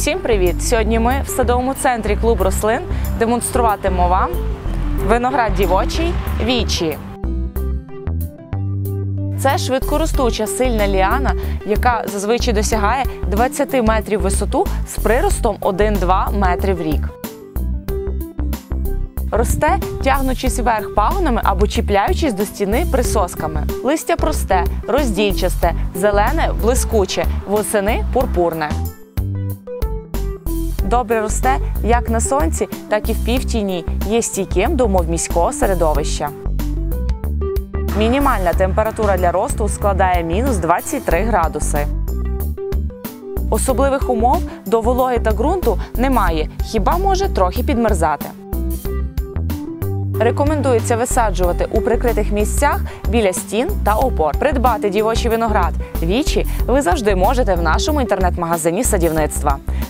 Всім привіт! Сьогодні ми в садовому центрі клуб рослин демонструватимемо вам виноград дівочий вічі. Це швидкоростуча сильна ліана, яка зазвичай досягає 20 метрів висоту з приростом 1-2 метри в рік. Росте, тягнучись вверх пагонами або чіпляючись до стіни присосками. Листя просте, роздільчасте, зелене, блискуче, восени пурпурне. Добре росте як на сонці, так і в півтіні. Є стійким до умов міського середовища. Мінімальна температура для росту складає мінус 23 градуси. Особливих умов до вологи та ґрунту немає, хіба може трохи підмерзати. Рекомендується висаджувати у прикритих місцях біля стін та опор. Придбати дівочий виноград вічі ви завжди можете в нашому інтернет-магазині садівництва.